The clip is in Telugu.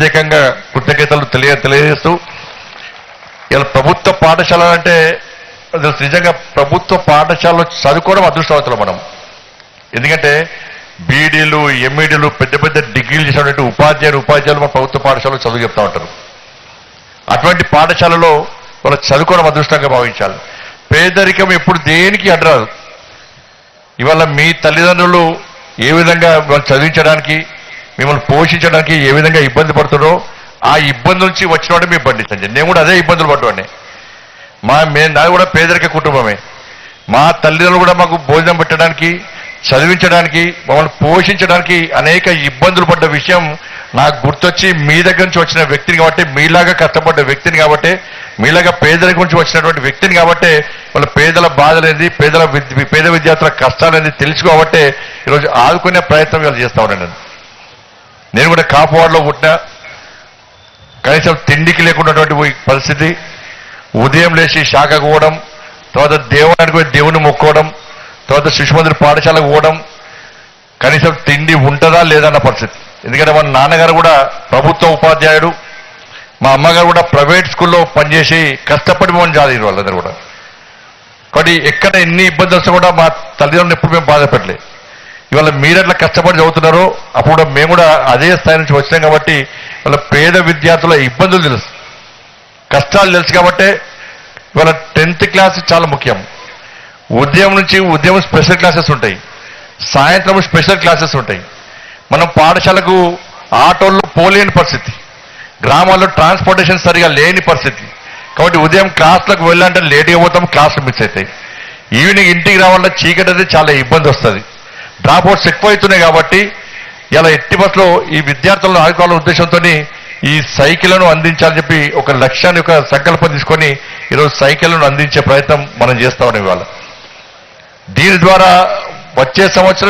ప్రత్యేకంగా కృతజ్ఞతలు తెలియ తెలియజేస్తూ ఇలా ప్రభుత్వ పాఠశాల అంటే నిజంగా ప్రభుత్వ పాఠశాలలో చదువుకోవడం అదృష్టవంతులు మనం. ఎందుకంటే బీడీలు ఎంఈడీలు పెద్ద పెద్ద డిగ్రీలు చేసినటువంటి ఉపాధ్యాయులు ఉపాధ్యాయులు మన ప్రభుత్వ పాఠశాలలో చదువు చెప్తా ఉంటారు. అటువంటి పాఠశాలలో వాళ్ళు చదువుకోవడం అదృష్టంగా భావించాలి. పేదరికం ఎప్పుడు దేనికి అడ్రాదు ఇవాళ మీ తల్లిదండ్రులు ఏ విధంగా వాళ్ళు చదివించడానికి మిమ్మల్ని పోషించడానికి ఏ విధంగా ఇబ్బంది పడుతున్నారో ఆ ఇబ్బంది నుంచి వచ్చిన వాడే మీరు పండించండి నేను కూడా అదే ఇబ్బందులు పడ్డవాడిని. మా మే నాది కూడా పేదరిక కుటుంబమే. మా తల్లిదండ్రులు కూడా మాకు భోజనం పెట్టడానికి చదివించడానికి మమ్మల్ని పోషించడానికి అనేక ఇబ్బందులు పడ్డ విషయం నాకు గుర్తొచ్చి మీ దగ్గర నుంచి వచ్చిన వ్యక్తిని కాబట్టి మీలాగా కష్టపడ్డ వ్యక్తిని కాబట్టి మీలాగా పేదరిక నుంచి వచ్చినటువంటి వ్యక్తిని కాబట్టి వాళ్ళ పేదల బాధలేంది పేదల విద్య- పేద విద్యార్థుల కష్టాలేంది తెలుసు కాబట్టి ఈరోజు ఆదుకునే ప్రయత్నం వీళ్ళు చేస్తా ఉన్నాను నేను. కూడా కాపువాడలో పుట్టిన కనీసం తిండికి లేకున్నటువంటి పరిస్థితి. ఉదయం లేచి శాఖకు పోవడం తర్వాత దేవాలయానికి పోయి దేవుని మొక్కోవడం తర్వాత శిశుమందిర పాఠశాలకు పోవడం కనీసం తిండి ఉంటుందా లేదా అన్న పరిస్థితి. ఎందుకంటే మా నాన్నగారు కూడా ప్రభుత్వ ఉపాధ్యాయుడు మా అమ్మగారు కూడా ప్రైవేట్ స్కూల్లో పనిచేసి కష్టపడి మోని చదివారు వాళ్ళందరూ కూడా. కాబట్టి ఎక్కడ ఎన్ని ఇబ్బందులు వస్తే కూడా మా తల్లిదండ్రులు ఎప్పుడు మేము బాధపడలేదు ఇవాళ మీరట్లా కష్టపడి చదువుతున్నారో అప్పుడు మేము కూడా అదే స్థాయి నుంచి వచ్చినాం కాబట్టి వాళ్ళ పేద విద్యార్థుల ఇబ్బందులు తెలుసు. కష్టాలు తెలుసు కాబట్టి ఇవాళ టెన్త్ క్లాస్ చాలా ముఖ్యం. ఉదయం నుంచి ఉదయం స్పెషల్ క్లాసెస్ ఉంటాయి. సాయంత్రం స్పెషల్ క్లాసెస్ ఉంటాయి. మనం పాఠశాలకు ఆటోల్లో పోలేని పరిస్థితి. గ్రామాల్లో ట్రాన్స్పోర్టేషన్ సరిగా లేని పరిస్థితి. కాబట్టి ఉదయం క్లాసులకు వెళ్ళాలంటే లేట్గా పోతాం క్లాసులు మిస్ అవుతాయి. ఈవినింగ్ ఇంటికి రావాలంటే చీకటి అయితే చాలా ఇబ్బంది వస్తుంది. డ్రాప్ అవుట్స్ ఎక్కువ అవుతున్నాయి కాబట్టి ఇలా ఎట్టి బస్సులో ఈ విద్యార్థులను ఆదుకోవాలనే ఉద్దేశంతో ఈ సైకిళ్ళను అందించాలని చెప్పి ఒక లక్ష్యాన్ని ఒక సంకల్పం తీసుకొని ఈరోజు సైకిళ్ళను అందించే ప్రయత్నం మనం చేస్తా ఇవాళ. దీని ద్వారా వచ్చే సంవత్సరం